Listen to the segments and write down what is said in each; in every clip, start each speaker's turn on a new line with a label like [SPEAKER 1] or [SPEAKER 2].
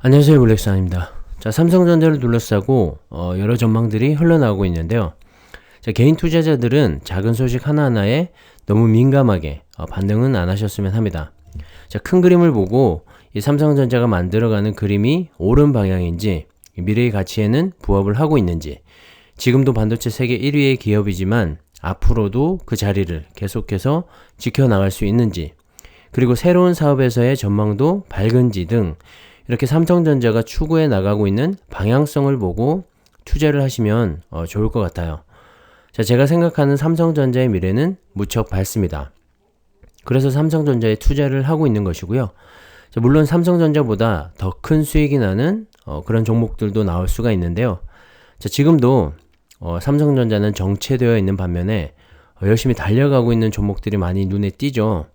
[SPEAKER 1] 안녕하세요 블랙스입니다. 자 삼성전자를 둘러싸고 어, 여러 전망들이 흘러나오고 있는데요. 자, 개인 투자자들은 작은 소식 하나하나에 너무 민감하게 어, 반응은 안 하셨으면 합니다. 자, 큰 그림을 보고 이 삼성전자가 만들어가는 그림이 옳은 방향인지 미래의 가치에는 부합을 하고 있는지. 지금도 반도체 세계 1위의 기업이지만 앞으로도 그 자리를 계속해서 지켜나갈 수 있는지. 그리고 새로운 사업에서의 전망도 밝은지 등 이렇게 삼성전자가 추구해 나가고 있는 방향성을 보고 투자를 하시면 어, 좋을 것 같아요. 자, 제가 생각하는 삼성전자의 미래는 무척 밝습니다. 그래서 삼성전자에 투자를 하고 있는 것이고요. 자, 물론 삼성전자보다 더 큰 수익이 나는 어, 그런 종목들도 나올 수가 있는데요. 자, 지금도 어, 삼성전자는 정체되어 있는 반면에 어, 열심히 달려가고 있는 종목들이 많이 눈에 띄죠.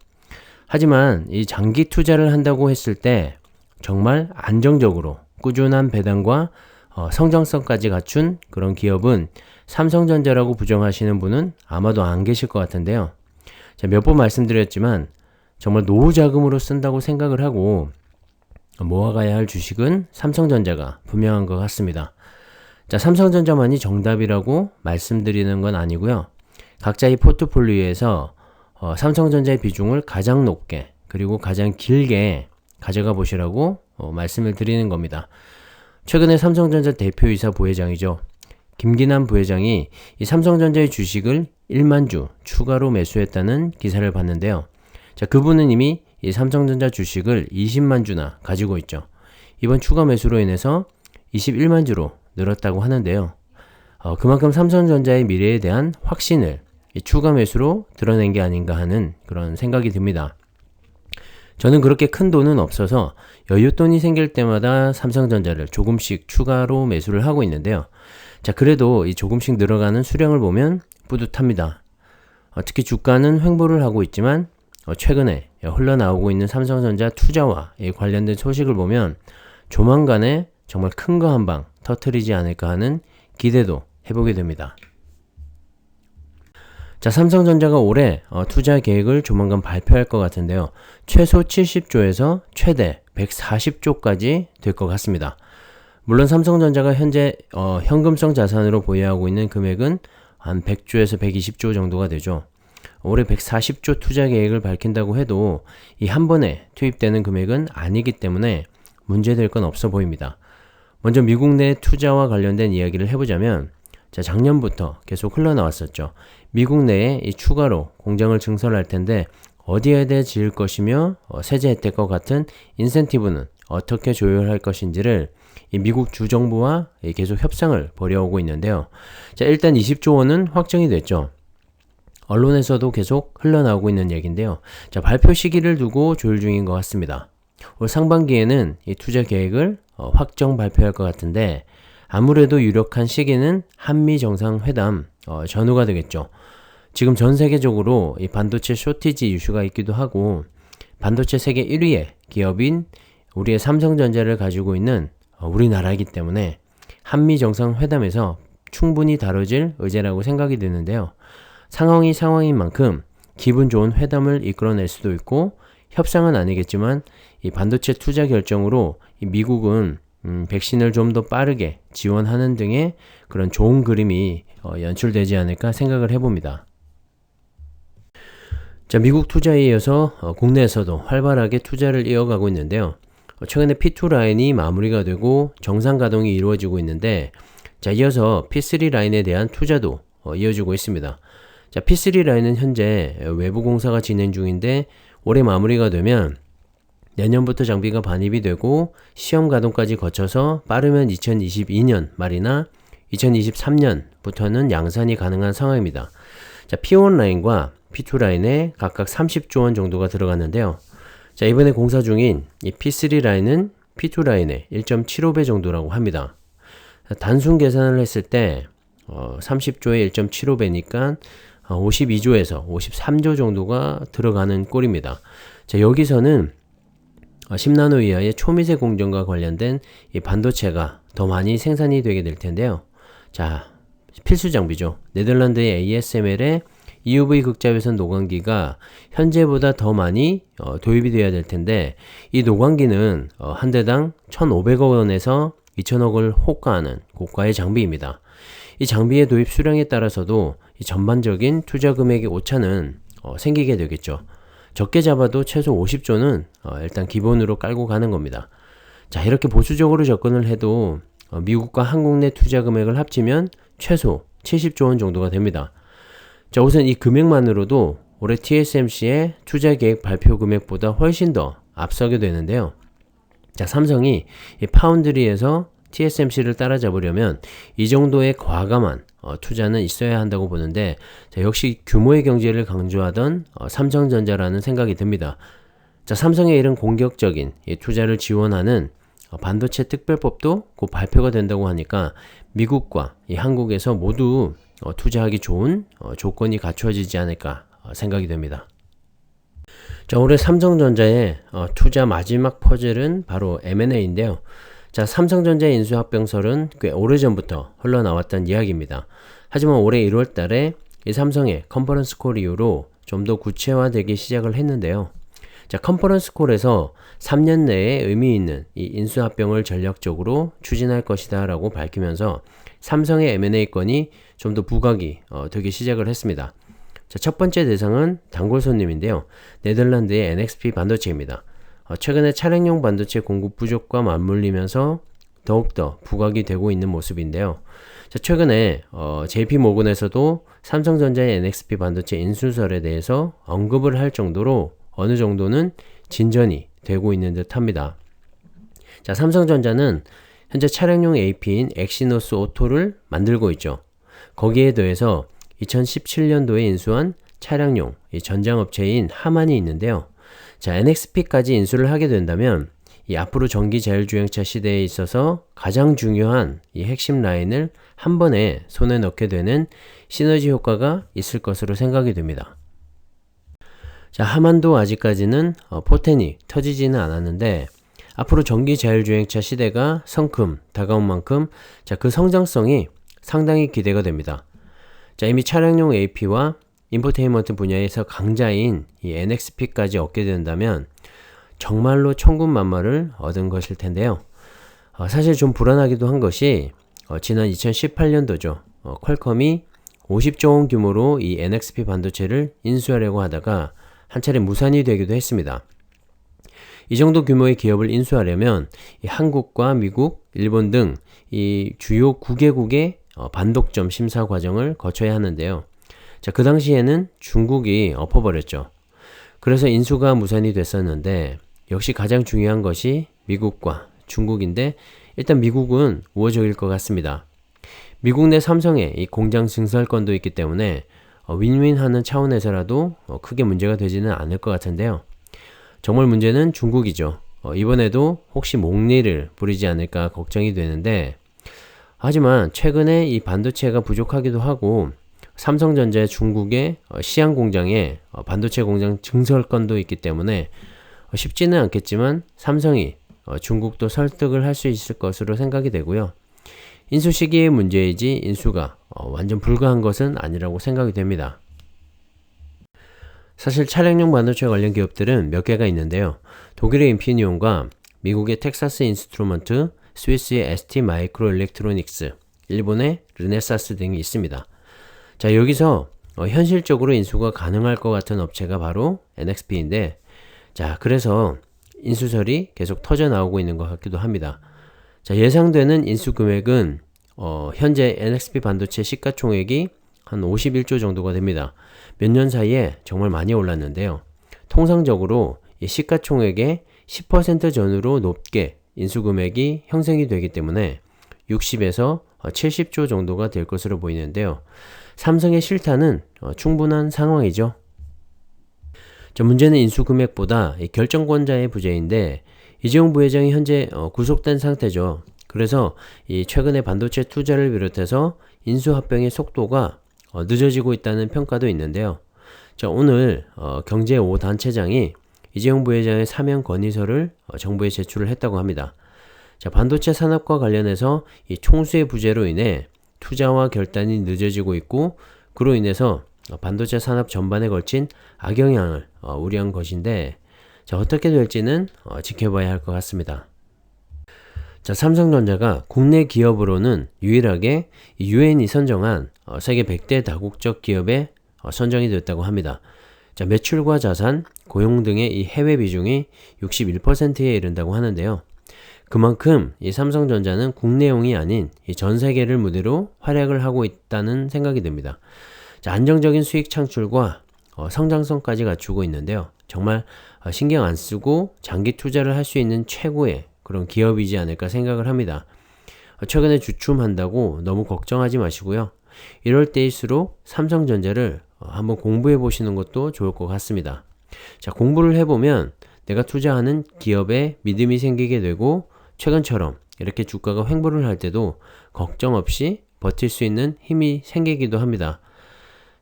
[SPEAKER 1] 하지만 이 장기 투자를 한다고 했을 때 정말 안정적으로 꾸준한 배당과 어, 성장성까지 갖춘 그런 기업은 삼성전자라고 부정하시는 분은 아마도 안 계실 것 같은데요. 몇 번 말씀드렸지만 정말 노후 자금으로 쓴다고 생각을 하고 모아가야 할 주식은 삼성전자가 분명한 것 같습니다. 자, 삼성전자만이 정답이라고 말씀드리는 건 아니고요. 각자의 포트폴리오에서 어, 삼성전자의 비중을 가장 높게 그리고 가장 길게 가져가 보시라고 어, 말씀을 드리는 겁니다. 최근에 삼성전자 대표이사 부회장이죠. 김기남 부회장이 이 삼성전자의 주식을 1만 주 추가로 매수했다는 기사를 봤는데요. 자, 그분은 이미 이 삼성전자 주식을 20만 주나 가지고 있죠. 이번 추가 매수로 인해서 21만 주로 늘었다고 하는데요. 어, 그만큼 삼성전자의 미래에 대한 확신을 추가 매수로 드러낸 게 아닌가 하는 그런 생각이 듭니다. 저는 그렇게 큰 돈은 없어서 여윳돈이 생길 때마다 삼성전자를 조금씩 추가로 매수를 하고 있는데요. 자, 그래도 이 조금씩 늘어가는 수량을 보면 뿌듯합니다. 어, 특히 주가는 횡보를 하고 있지만 어, 최근에 흘러나오고 있는 삼성전자 투자와 관련된 소식을 보면 조만간에 정말 큰 거 한 방 터트리지 않을까 하는 기대도 해보게 됩니다. 자, 삼성전자가 올해 어, 투자 계획을 조만간 발표할 것 같은데요. 최소 70조에서 최대 140조까지 될 것 같습니다. 물론 삼성전자가 현재 어, 현금성 자산으로 보유하고 있는 금액은 한 100조에서 120조 정도가 되죠. 올해 140조 투자 계획을 밝힌다고 해도 이 한 번에 투입되는 금액은 아니기 때문에 문제될 건 없어 보입니다. 먼저 미국 내 투자와 관련된 이야기를 해보자면 자, 작년부터 계속 흘러나왔었죠. 미국 내에 이 추가로 공장을 증설할 텐데 어디에대 지을 것이며 어, 세제 혜택과 같은 인센티브는 어떻게 조율할 것인지를 이 미국 주정부와 계속 협상을 벌여오고 있는데요. 자, 일단 20조 원은 확정이 됐죠. 언론에서도 계속 흘러나오고 있는 얘기인데요. 자, 발표 시기를 두고 조율 중인 것 같습니다. 올 상반기에는 이 투자 계획을 어, 확정 발표할 것 같은데 아무래도 유력한 시기는 한미 정상회담 어, 전후가 되겠죠. 지금 전 세계적으로 이 반도체 쇼티지 이슈가 있기도 하고 반도체 세계 1위의 기업인 우리의 삼성전자를 가지고 있는 어, 우리나라이기 때문에 한미 정상회담에서 충분히 다뤄질 의제라고 생각이 드는데요. 상황이 상황인 만큼 기분 좋은 회담을 이끌어낼 수도 있고 협상은 아니겠지만 이 반도체 투자 결정으로 이 미국은 음, 백신을 좀 더 빠르게 지원하는 등의 그런 좋은 그림이 어, 연출되지 않을까 생각을 해봅니다. 자, 미국 투자에 이어서 어, 국내에서도 활발하게 투자를 이어가고 있는데요. 어, 최근에 P2 라인이 마무리가 되고 정상 가동이 이루어지고 있는데 자, 이어서 P3 라인에 대한 투자도 어, 이어지고 있습니다. 자, P3 라인은 현재 외부 공사가 진행 중인데 올해 마무리가 되면 내년부터 장비가 반입이 되고 시험 가동까지 거쳐서 빠르면 2022년 말이나 2023년부터는 양산이 가능한 상황입니다. 자, P1 라인과 P2 라인에 각각 30조 원 정도가 들어갔는데요. 자, 이번에 공사 중인 이 P3 라인은 P2 라인의 1.75배 정도라고 합니다. 단순 계산을 했을 때 어, 30조에 1.75배니까 52조에서 53조 정도가 들어가는 꼴입니다. 자, 여기서는 10나노 어, 이하의 초미세 공정과 관련된 이 반도체가 더 많이 생산이 되게 될 텐데요. 자, 필수 장비죠. 네덜란드의 ASML의 EUV 극자외선 노광기가 현재보다 더 많이 어, 도입이 되어야 될 텐데 이 노광기는 어, 한 대당 1,500억 원에서 2천억을 호가하는 고가의 장비입니다. 이 장비의 도입 수량에 따라서도 이 전반적인 투자 금액의 오차는 어, 생기게 되겠죠. 적게 잡아도 최소 50조는 어, 일단 기본으로 깔고 가는 겁니다. 자, 이렇게 보수적으로 접근을 해도 어, 미국과 한국 내 투자 금액을 합치면 최소 70조 원 정도가 됩니다. 자, 우선 이 금액만으로도 올해 TSMC의 투자 계획 발표 금액보다 훨씬 더 앞서게 되는데요. 자, 삼성이 이 파운드리에서 TSMC를 따라잡으려면 이 정도의 과감한 어, 투자는 있어야 한다고 보는데 자, 역시 규모의 경제를 강조하던 어, 삼성전자라는 생각이 듭니다. 자, 삼성의 이런 공격적인 이 투자를 지원하는 어, 반도체 특별법도 곧 발표가 된다고 하니까 미국과 이 한국에서 모두 어, 투자하기 좋은 어, 조건이 갖추어지지 않을까 어, 생각이 됩니다. 자, 올해 삼성전자의 어, 투자 마지막 퍼즐은 바로 M&A인데요. 자, 삼성전자 인수 합병설은 꽤 오래전부터 흘러나왔던 이야기입니다. 하지만 올해 1월 달에 이 삼성의 컨퍼런스 콜 이후로 좀 더 구체화되기 시작을 했는데요. 자, 컨퍼런스 콜에서 3년 내에 의미 있는 이 인수 합병을 전략적으로 추진할 것이다 라고 밝히면서 삼성의 M&A 건이 좀 더 부각이 어, 되기 시작을 했습니다. 자, 첫 번째 대상은 단골 손님인데요. 네덜란드의 NXP 반도체입니다. 어, 최근에 차량용 반도체 공급 부족과 맞물리면서 더욱더 부각이 되고 있는 모습인데요. 자, 최근에 어, JP 모건에서도 삼성전자의 NXP 반도체 인수설에 대해서 언급을 할 정도로 어느 정도는 진전이 되고 있는 듯 합니다. 자, 삼성전자는 현재 차량용 AP인 엑시노스 오토를 만들고 있죠. 거기에 더해서 2017년도에 인수한 차량용 전장업체인 하만이 있는데요. 자, NXP까지 인수를 하게 된다면 이 앞으로 전기 자율주행차 시대에 있어서 가장 중요한 이 핵심 라인을 한 번에 손에 넣게 되는 시너지 효과가 있을 것으로 생각이 됩니다. 자, 하만도 아직까지는 어, 포텐이 터지지는 않았는데 앞으로 전기 자율주행차 시대가 성큼 다가온 만큼 자, 그 성장성이 상당히 기대가 됩니다. 자, 이미 차량용 AP와 인포테인먼트 분야에서 강자인 이 NXP까지 얻게 된다면 정말로 천군만마를 얻은 것일 텐데요. 어, 사실 좀 불안하기도 한 것이 어, 지난 2018년도죠. 어, 퀄컴이 50조 원 규모로 이 NXP 반도체를 인수하려고 하다가 한 차례 무산이 되기도 했습니다. 이 정도 규모의 기업을 인수하려면 한국과 미국, 일본 등 이 주요 9개국의 어, 반독점 심사 과정을 거쳐야 하는데요. 자, 그 당시에는 중국이 엎어버렸죠. 그래서 인수가 무산이 됐었는데 역시 가장 중요한 것이 미국과 중국인데 일단 미국은 우호적일 것 같습니다. 미국 내 삼성의 이 공장 증설권도 있기 때문에 어, 윈윈하는 차원에서라도 어, 크게 문제가 되지는 않을 것 같은데요. 정말 문제는 중국이죠. 어, 이번에도 혹시 목리를 부리지 않을까 걱정이 되는데 하지만 최근에 이 반도체가 부족하기도 하고 삼성전자의 중국의 어, 시안 공장에 어, 반도체 공장 증설건도 있기 때문에 어, 쉽지는 않겠지만 삼성이 중국도 설득을 할 수 있을 것으로 생각이 되고요. 인수 시기의 문제이지 인수가 완전 불가한 것은 아니라고 생각이 됩니다. 사실 차량용 반도체 관련 기업들은 몇 개가 있는데요. 독일의 인피니온과 미국의 텍사스 인스트루먼트, 스위스의 ST 마이크로 일렉트로닉스, 일본의 르네사스 등이 있습니다. 자, 여기서 어, 현실적으로 인수가 가능할 것 같은 업체가 바로 NXP인데, 자, 그래서 인수설이 계속 터져 나오고 있는 것 같기도 합니다. 자, 예상되는 인수 금액은 어, 현재 NXP 반도체 시가총액이 한 51조 정도가 됩니다. 몇 년 사이에 정말 많이 올랐는데요. 통상적으로 이 시가총액의 10% 전후로 높게 인수금액이 형성이 되기 때문에 60에서 70조 정도가 될 것으로 보이는데요. 삼성의 실타는 어, 충분한 상황이죠. 자, 문제는 인수 금액보다 결정권자의 부재인데 이재용 부회장이 현재 어, 구속된 상태죠. 그래서 이 최근에 반도체 투자를 비롯해서 인수 합병의 속도가 어, 늦어지고 있다는 평가도 있는데요. 자, 오늘 어, 경제 5단체장이 이재용 부회장의 사면 건의서를 어, 정부에 제출을 했다고 합니다. 자, 반도체 산업과 관련해서 이 총수의 부재로 인해 투자와 결단이 늦어지고 있고 그로 인해서 어, 반도체 산업 전반에 걸친 악영향을 어, 우려한 것인데 자, 어떻게 될지는 어, 지켜봐야 할 것 같습니다. 자, 삼성전자가 국내 기업으로는 유일하게 유엔이 선정한 어, 세계 100대 다국적 기업에 어, 선정이 됐다고 합니다. 자, 매출과 자산, 고용 등의 이 해외 비중이 61%에 이른다고 하는데요. 그만큼 이 삼성전자는 국내용이 아닌 이 전 세계를 무대로 활약을 하고 있다는 생각이 듭니다. 자, 안정적인 수익 창출과 어, 성장성까지 갖추고 있는데요. 정말 어, 신경 안 쓰고 장기 투자를 할 수 있는 최고의 그런 기업이지 않을까 생각을 합니다. 어, 최근에 주춤한다고 너무 걱정하지 마시고요. 이럴 때일수록 삼성전자를 어, 한번 공부해 보시는 것도 좋을 것 같습니다. 자, 공부를 해보면 내가 투자하는 기업에 믿음이 생기게 되고 최근처럼 이렇게 주가가 횡보를 할 때도 걱정 없이 버틸 수 있는 힘이 생기기도 합니다.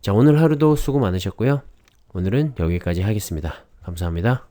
[SPEAKER 1] 자, 오늘 하루도 수고 많으셨고요. 오늘은 여기까지 하겠습니다. 감사합니다.